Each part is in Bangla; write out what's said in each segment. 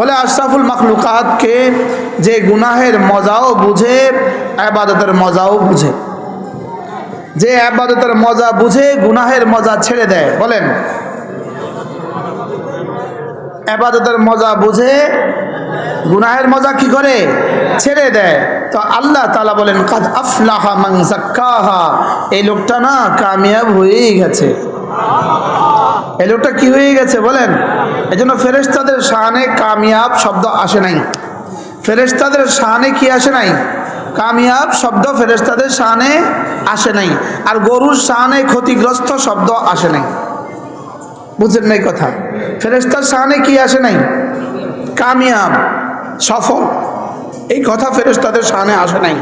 বলে, আশরাফুল মখলুকাতকে যে গুনাহের মজাও বুঝে, আবাদতের মজাও বুঝে। যে আবাদতের মজা বুঝে, গুনাহের মজা ছেড়ে দেয়। বলেন, আবাদতের মজা বুঝে, গুনাহের মজা কি করে? ছেড়ে দেয়। তো আল্লাহ তালা বলেন, কাদ আফলাহা জাক্কাহা এই লোকটা না কামিয়াব হয়েই গেছে। এই লোকটা কি হয়ে গেছে? বলেন এই জন্য ফেরেস্তাদের শানে কামিয়াব শব্দ আসে নাই। ফেরেস্তাদের শানে কি আসে নাই? কামিয়াব শব্দ ফেরেস্তাদের শানে আসে নাই। আর গরুর শানে ক্ষতিগ্রস্ত শব্দ আসে নাই। বুঝলেন নাই কথা? ফেরেস্তার শানে কি আসে নাই? কামিয়াব, সফল। এই কথা ফেরেস্তাদের শানে আসে নাই।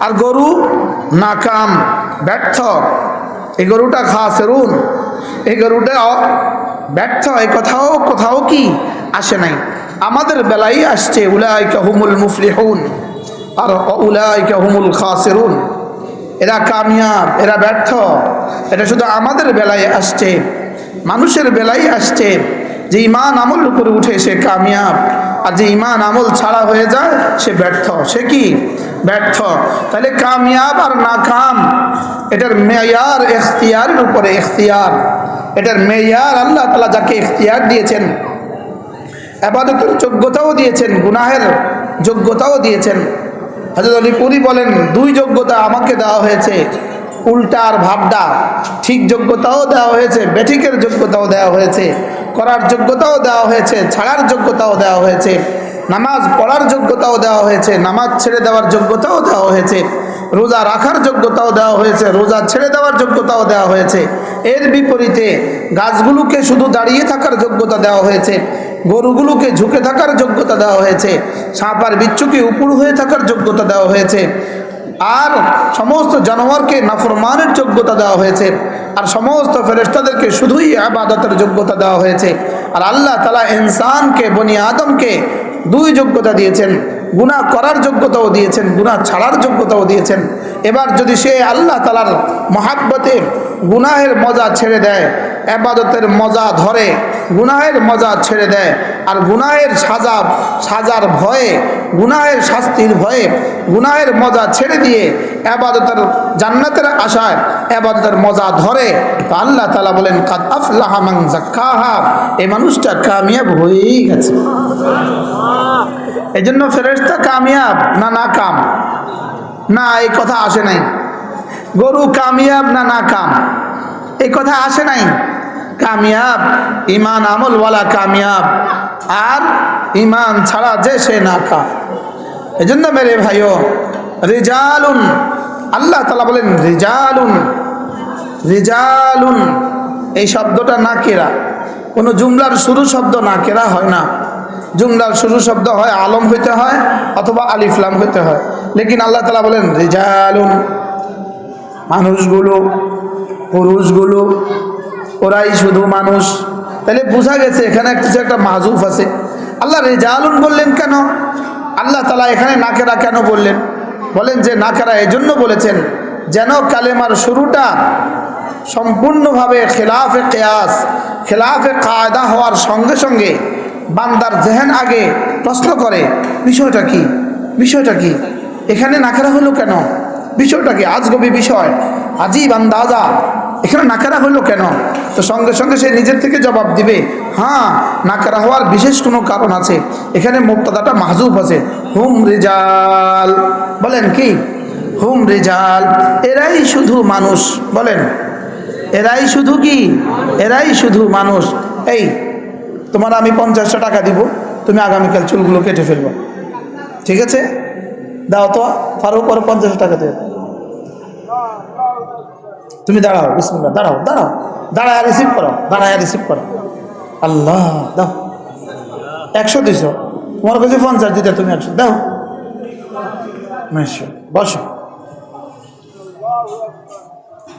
আর গরু নাকাম, ব্যর্থ। এই গরুটা খা খাসেরুন। এই গরুটা ব্যর্থ এই কোথাও কোথাও কি আসে নাই। আমাদের বেলাই আসছে, উলাইকা হুমুল মুফলিহুন আর উলাইকা হুমুল খাসেরুন। এরা কামিয়াব, এরা ব্যর্থ। এটা শুধু আমাদের বেলায় আসছে, মানুষের বেলায় আসছে। যে ইমান আমলের উপরে উঠে সে কামিয়াব, আর যে ইমান আমল ছাড়া হয়ে যায়, সে ব্যর্থ। সে কি? ব্যর্থ। তাহলে কামিয়াব আর নাকাম, এটার মেয়ার, এখতিয়ারের উপরে এখতিয়ার। এটার মেয়ার আল্লাহ তালা যাকে এখতিয়ার দিয়েছেন, আবাদতের যোগ্যতাও দিয়েছেন, গুনাহের যোগ্যতাও দিয়েছেন। হাজরত আলী পুরি বলেন, দুই যোগ্যতা আমাকে দেওয়া হয়েছে, উল্টা আর ভাবডা ঠিক যোগ্যতাও দেওয়া হয়েছে, বেঠিকের যোগ্যতাও দেওয়া হয়েছে, করার যোগ্যতাও দেওয়া হয়েছে, ছাড়ার যোগ্যতাও দেওয়া হয়েছে, নামাজ পড়ার যোগ্যতাও দেওয়া হয়েছে, নামাজ ছেড়ে দেওয়ার যোগ্যতাও দেওয়া হয়েছে। রোজা রাখার যোগ্যতাও দেওয়া হয়েছে, রোজা ছেড়ে দেওয়ার যোগ্যতাও দেওয়া হয়েছে। এর বিপরীতে গাছগুলোকে শুধু দাঁড়িয়ে থাকার যোগ্যতা দেওয়া হয়েছে, গরুগুলোকে ঝুঁকে থাকার যোগ্যতা দেওয়া হয়েছে, সাপ আর বিচ্ছুকে উপর হয়ে থাকার যোগ্যতা দেওয়া হয়েছে, আর সমস্ত জানোয়ারকে নাফরমানের যোগ্যতা দেওয়া হয়েছে, আর সমস্ত ফেরেস্তাদেরকে শুধুই আবাদতের যোগ্যতা দেওয়া হয়েছে। আর আল্লাহ তালা ইনসানকে, বনি আদমকে দুই যোগ্যতা দিয়েছেন। গুনাহ করার যোগ্যতাও দিয়েছেন, গুনাহ ছাড়ার যোগ্যতাও দিয়েছেন। এবার যদি সে আল্লাহ তালার মহাব্বতে গুনাহের মজা ছেড়ে দেয় আবাদতের মজা ধরে, গুনাহের মজা ছেড়ে দেয়, আর গুনাহের সাজা, সাজার ভয়ে, গুনাহের শাস্তির ভয়ে, গুনাহের মজা ছেড়ে দিয়ে আবাদতের জান্নাতের আশায় আবাদতের মজা ধরে, তো আল্লাহ তালা বলেন, কাদ আফলাহা মান জাক্কাহা এই মানুষটা কামিয়াব হয়েই গেছে। এই জন্য ফেরেস্তা কামিয়াব, না না কাম না, এই কথা আসে নাই। গরু কামিয়াব না না কাম এই কথা আসে নাই। কামিয়াব, ইমান আমলওয়ালা কামিয়াব। আর ইমান ছাড়া যে সে না কাম এই জন্য মেরে ভাইও, রিজালুন, আল্লাহ তালা বলেন, রিজালুন রিজালুন, এই শব্দটা না কেরা? কোনো জুমলার শুরু শব্দ না কেরা হয় না। জুমলার শুরু শব্দ হয়, আলম হইতে হয় অথবা আলিফলাম হইতে হয়। লেকিন আল্লাহ তালা বলেন, রিজালুন মানুষগুলো, পুরুষগুলো, ওরাই শুধু মানুষ। তাহলে বোঝা গেছে, এখানে কিছু একটা মাহজুফ আছে। আল্লাহ রেজালুন বললেন কেন? আল্লাহ তালা এখানে নাকেরা কেন বললেন? বলেন যে নাকেরা এজন্য বলেছেন যেন কালেমার শুরুটা সম্পূর্ণভাবে খেলাফে কেয়াস, খেলাফে কায়দা হওয়ার সঙ্গে সঙ্গে বান্দার জেহেন আগে প্রশ্ন করে, বিষয়টা কি? বিষয়টা কি? এখানে নাকেরা হলো কেন? বিষয়টা কি? আজগবি বিষয়। আজীব আন্দাজা এখানে নাকারা হলো কেন? তো সঙ্গে সঙ্গে সে নিজের থেকে জবাব দিবে হ্যাঁ নাকারা হওয়ার বিশেষ কোনো কারণ আছে। এখানে মুক্তাদাটা মাহজুব আছে। হুম রিজাল। বলেন কি? হুম রিজাল। এরাই শুধু মানুষ। বলেন। এরাই শুধু কি? এরাই শুধু মানুষ। এই তোমার আমি পঞ্চাশটা টাকা দিব, তুমি আগামীকাল চুলগুলো কেটে ফেলব। ঠিক আছে? দাও তো, ফারুক, ওর পঞ্চাশ টাকা দেবে তুমি দাঁড়াও, বিসমিল্লাহ, দাঁড়াও দাঁড়াও। দাঁড়ায় রিসিভ করো, দাঁড়ায় রিসিভ করো। আল্লাহ, দাও। একশো দুইশো তোমার কাছে পঞ্চাশ দিতে তুমি একশো, দাও। বসো।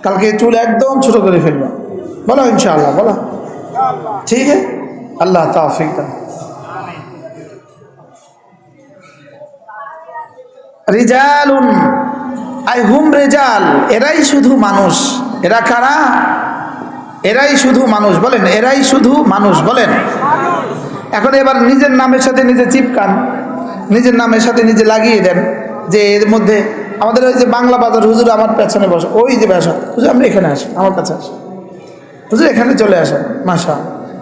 কালকে চুল একদম ছোট করে ফেলব। বলো ইনশাআল্লাহ, বলো। ঠিক আছে? আল্লাহ তাফিক আই হুম এরাই শুধু মানুষ। এরা কারা? এরাই শুধু মানুষ, বলেন, এরাই শুধু মানুষ, বলেন। এখন এবার নিজের নামের সাথে নিজে চিপকান, নিজের নামের সাথে নিজে লাগিয়ে দেন, যে এর মধ্যে আমাদের ওই যে বাংলা বাজার হুজুর আমার পেছনে বসে, ওই যে বাসা হুজুর, আপনি এখানে আসেন, আমার কাছে আসেন। হুজুর, এখানে চলে আসেন মাসা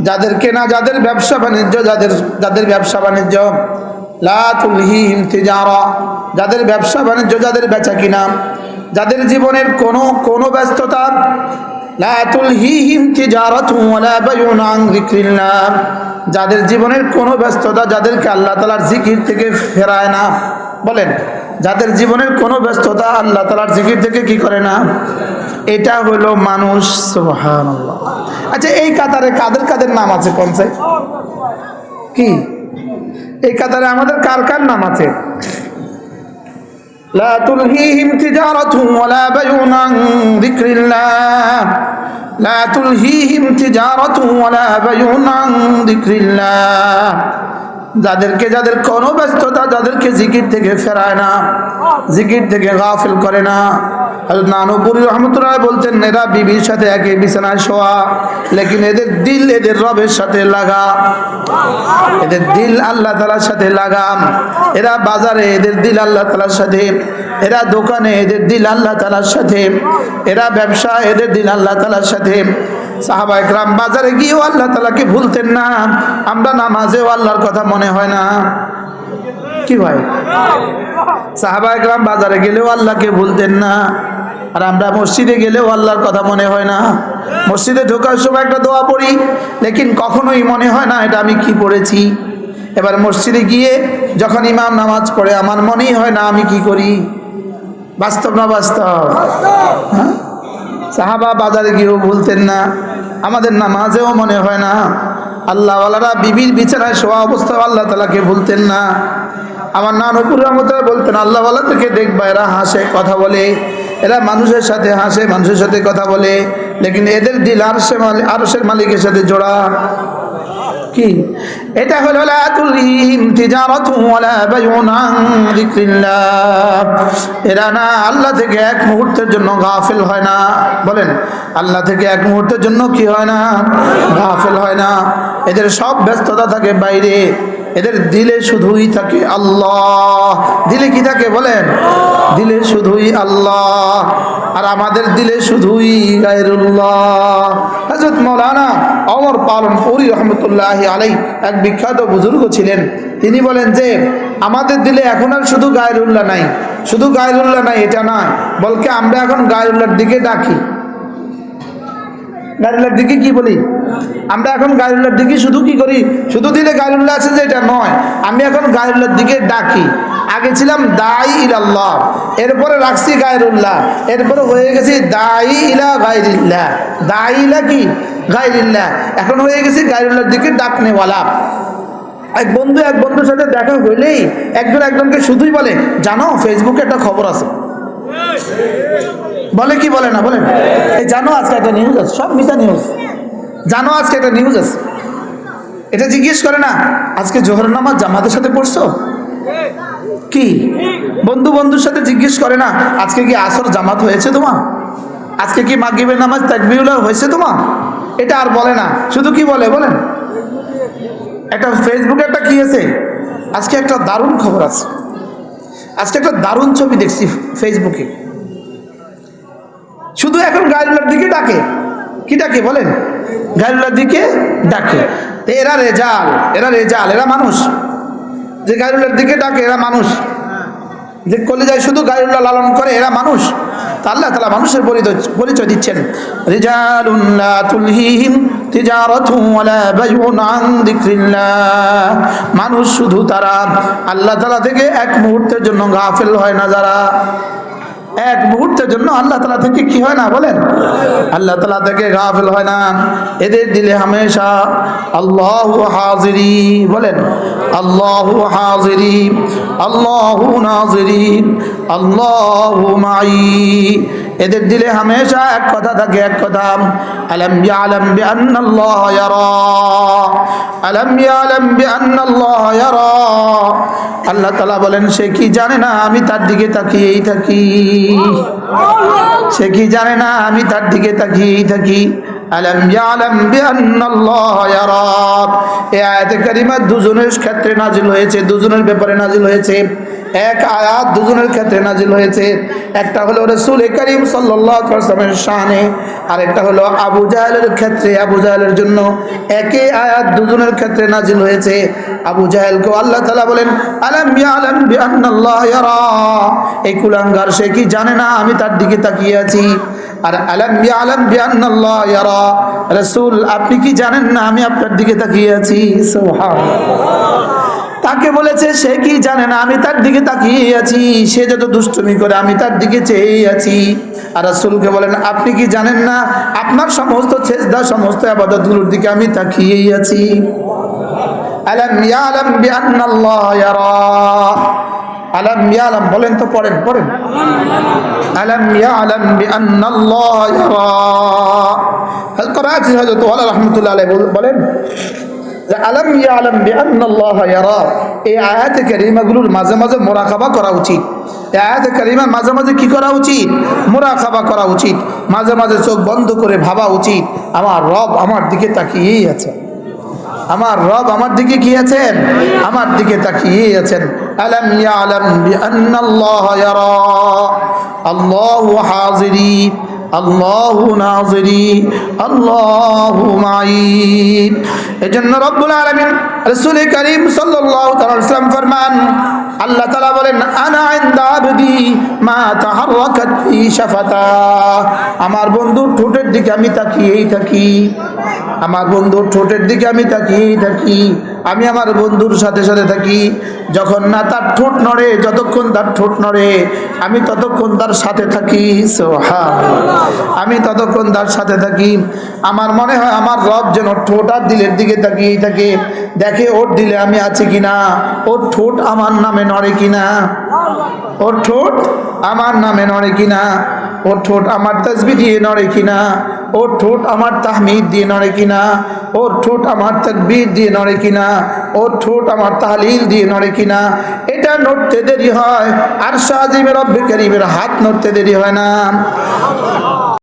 যাদের কেনা, যাদের ব্যবসা বাণিজ্য, যাদের যাদের ব্যবসা বাণিজ্য। লা তুলহিহিম তিজারা। যাদের ব্যবসা বাণিজ্য, যাদের বেচা কিনা। যাদের জীবনের কোনো কোনো ব্যস্ততা। লা তুলহিহিম তিজারাতু ওয়ালা বাইউন আন যিকরিল্লাহ। যাদের জীবনের কোনো ব্যস্ততা, যাদেরকে আল্লাহ তালার জিকির থেকে ফেরায় না। বলেন, যাদের জীবনের কোনো ব্যস্ততা, আল্লাহ তাআলার জিকির থেকে কি করে না? এটা হলো মানুষ সুবহানাল্লাহ আচ্ছা এই কাতারে কাদের কাদের নাম আছে কোন সাই কি এই কাতারে আমাদের কার কার নাম আছে لا تلهيهم تجارة ولا بيع عن ذكر الله لا تلهيهم تجارة ولا بيع عن ذكر الله যাদেরকে যাদের কোনো ব্যস্ততা যাদেরকে জিকির থেকে ফেরায় না, জিকির থেকে গাফিল করে না। হযরত নানুপুরি রহমতুল্লাহ বলতেন, এরা বিবির সাথে একই বিছানায় শোয়া, লেকিন এদের দিল এদের রবের সাথে লাগা এদের দিল আল্লাহ তালার সাথে লাগাম। এরা বাজারে এদের দিল আল্লাহ তালার সাথে, এরা দোকানে এদের দিল আল্লাহ তালার সাথে, এরা ব্যবসা এদের দিল আল্লাহ তালার সাথে। সাহাবা একরাম বাজারে গিয়েও আল্লাহ তালাকে ভুলতেন না। আমরা নামাজেও আল্লাহর কথা মনে হয় না। কি ভাই সাহাবা একরাম বাজারে গেলেও আল্লাহকে ভুলতেন না। আর আমরা মসজিদে গেলেও আল্লাহর কথা মনে হয় না। মসজিদে ঢোকার সময় একটা দোয়া পড়ি, লেকিন কখনোই মনে হয় না এটা আমি কি পড়েছি। এবার মসজিদে গিয়ে যখন ইমাম নামাজ পড়ে, আমার মনেই হয় না আমি কি করি। বাস্তব না বাস্তব? হ্যাঁ? সাহাবা বাজারে গিয়েও বলতেন না। আমাদের নামাজেও মনে হয় না। আল্লাহওয়ালারা বিবির বিছানায় শোয়া অবস্থা আল্লাহ তালাকে বলতেন না। আমার নানপুর রহমতারা বলতেন, আল্লাহওয়ালা থেকে দেখবা এরা হাসে, কথা বলে। এরা মানুষের সাথে হাসে, মানুষের সাথে কথা বলে। লেকিন এদের দিল আরসে মালিক আরসের মালিকের সাথে জোড়া। কি? এটা হলো, লা তুলহিম তিজারাতু ওয়ালা বাইউন আন যিকরিল্লাহ। এরা না, আল্লাহ থেকে এক মুহূর্তের জন্য গাফিল হয় না। বলেন, আল্লাহ থেকে এক মুহূর্তের জন্য কি হয় না? গাফিল হয় না। এদের সব ব্যস্ততা থাকে বাইরে। এদের দিলে শুধুই থাকে আল্লাহ। দিলে কি থাকে বলেন? দিলে শুধুই আল্লাহ। আর আমাদের দিলে শুধুই গায়রুল্লাহ। হজরত মৌলানা অমর পালন পুরি রহমতুল্লাহ আলাই এক বিখ্যাত বুজুর্গ ছিলেন। তিনি বলেন যে, আমাদের দিলে এখন আর শুধু গায়রুল্লাহ নাই। শুধু গায়রুল্লাহ নাই, এটা না বলকে আমরা এখন গায়রুল্লাহর দিকে ডাকি। গায়রুল্লাহর দিকে কি বলি? আমরা এখন গায়রুল্লাহর দিকে শুধু কি করি? শুধু দিলে গায়রুল্লাহ আছে যে এটা নয়। আমি এখন গায়রুল্লাহর দিকে ডাকি। আগে ছিলাম দাই ইলাল্লাহ। এরপরে রাখছি গায়রুল্লাহ। এরপরে হয়ে গেছি দাই ইলা গায়রিল্লাহ। দাই ইলা কি? গায়রিল্লাহ। এখন হয়ে গেছি গায়রুল্লাহর দিকে ডাকনেওয়ালা। এক বন্ধু এক বন্ধুর সাথে দেখা হইলেই একজন একজনকে শুধুই বলে, জানো ফেসবুকে একটা খবর আছে। বলে কি বলে না বলেন এই জানো আজকে একটা নিউজ আছে, সব মিশা নিউজ জানো আজকে একটা নিউজ আছে। এটা জিজ্ঞেস করে না, আজকে জোহর নামাজ জামাতের সাথে পড়ছো? কি? বন্ধু বন্ধুর সাথে জিজ্ঞেস করে না, আজকে কি আসর জামাত হয়েছে তোমার? আজকে কি মাগরিবের নামাজ তাকবিউল্লাহ হয়েছে তোমার? এটা আর বলে না, শুধু কি বলে, বলেন। একটা ফেসবুকে একটা কি আছে? আজকে একটা দারুণ খবর আছে। আজকে একটা দারুণ ছবি দেখছি ফেসবুকে শুধু এখন গায়রুল্লার দিকে ডাকে। কি ডাকে বলেন? গায়রুল্লার দিকে ডাকে। এরা রেজাল এরা রেজাল, এরা মানুষ। যে গায়রুল্লার দিকে ডাকে, এরা মানুষ। যে কলিজায় শুধু গায়রুল্লাহ লালন করে, এরা মানুষ। তা আল্লাহ তালা মানুষের পরিচয় দিচ্ছেন। মানুষ শুধু তারা। আল্লাহ তালা থেকে এক মুহূর্তের জন্য গাফিল হয় না যারা। এক মুহূর্তের জন্য আল্লাহ তালা থেকে কি হয় না বলেন? আল্লাহ তালা থেকে গাফিল হয় না। এদের দিলে হামেশা আল্লাহ হাজিরি বলেন, আল্লাহ হাজিরি, আল্লাহ নাজিরি আল্লাহ মাই এদের দিলে হামেশা এক কথা থাকে, এক কথা। আলম ইয়ালাম বিআন্নাল্লাহ ইয়ারা। আলম ইয়ালাম বিআন্নাল্লাহ ইয়ারা। আল্লাহ তাআলা বলেন, সে কি জানে না আমি তার দিকে তাকিয়েই থাকি? সে কি জানে না আমি তার দিকে তাকিয়েই থাকি? আলম ইয়ালাম বিআন্নাল্লাহ ইয়ারা। এই আয়াতে কারিমা দুজনের ক্ষেত্রে নাজিল হয়েছে, দুজনের ব্যাপারে নাজিল হয়েছে। এক আয়াত দুজনের ক্ষেত্রে নাজিল হয়েছে। একটা হলো রসুল করিম সাল্লামের শানে আর একটা হলো আবু জাহেলের ক্ষেত্রে, আবু জাহেলের জন্য একই আয়াত দুজনের ক্ষেত্রে নাজিল হয়েছে। আবু জাহেলকে আল্লাহ তালা বলেন, আলম আলম এই কুলাঙ্গার সে কি জানে না? আমি তার দিকে তাকিয়ে আছি। আর আলম আলম বিআন্নাল্লাহ আপনি কি জানেন না আমি আপনার দিকে তাকিয়ে আছি? তাকে বলেছে, সে কি জানে না আমি তার দিকে তাকিয়ে আছি? সে যত দুষ্টুমি করে আমি তার দিকে চেয়ে আছি। আর রাসূলকে বলেন, আপনি কি জানেন না আপনার সমস্ত ছেজদা সমস্ত আবাদতগুলোর দিকে আমি তাকিয়েই আছি? আলাম ইয়ালাম বিআন্নাল্লাহ ইয়ারা। আলাম ইয়ালাম, বলেন তো, পড়েন পড়েন। আলাম ইয়ালাম বিআন্নাল্লাহ ইয়ারা। হযরত করাচি হযরত ওয়ালা রাহমাতুল্লাহ আলাইহি, বলেন যে আলম ইয়া আলম বিআন্নাল্লাহ ইয়ারা, এই আয়াতে কারিমাগুলোর মাঝে মাঝে মোরাকাবা করা উচিত। আয়াতে কারিমার মাঝে মাঝে কি করা উচিত? মোরাকাবা করা উচিত। মাঝে মাঝে চোখ বন্ধ করে ভাবা উচিত। আমার রব আমার দিকে তাকিয়েই আছে। আমার রব আমার দিকে কি আছেন? আমার দিকে তাকিয়ে আছেন। আলম ইয়া আলম বিআন্নাল্লাহ ইয়ারা। আল্লাহু হাজিরি, আল্লাহু নাজিরি, আল্লাহু মাই এজন্য রব্বুল আলামিন রাসূল করিম সাল্লাম ফরমান, আল্লাহ তাআলা বলেন আমার বন্ধুর ঠোঁটের দিকে আমি তাকিয়েই থাকি। আমার বন্ধুর ঠোঁটের দিকে আমি তাকিয়েই থাকি। আমি আমার বন্ধুর সাথে সাথে থাকি। যখন না তার ঠোঁট নড়ে, যতক্ষণ তার ঠোঁট নড়ে, আমি ততক্ষণ তার সাথে থাকি। আমি ততক্ষণ তার সাথে থাকি। আমার মনে হয় আমার রব যেন ঠোঁট আর দিলের দিকে তাকিয়েই থাকে। দেখে ওর দিলে আমি আছি কিনা? ওর ঠোঁট আমার নামে নড়ে কিনা? ওর ঠোঁট আমার নামে নড়ে কিনা? ওর ঠোঁট আমার তসবি দিয়ে নড়ে কিনা? ওর ঠোঁট আমার তাহমিদ দিয়ে নড়ে কিনা? ওর ঠোঁট আমার তকবীর দিয়ে নড়ে কিনা? ওর ঠোঁট আমার তাহলিল দিয়ে নড়ে কিনা? এটা নড়তে দেরি হয়। আর শাহজিমের রব্বে করিমের হাত নড়তে দেরি হয় না।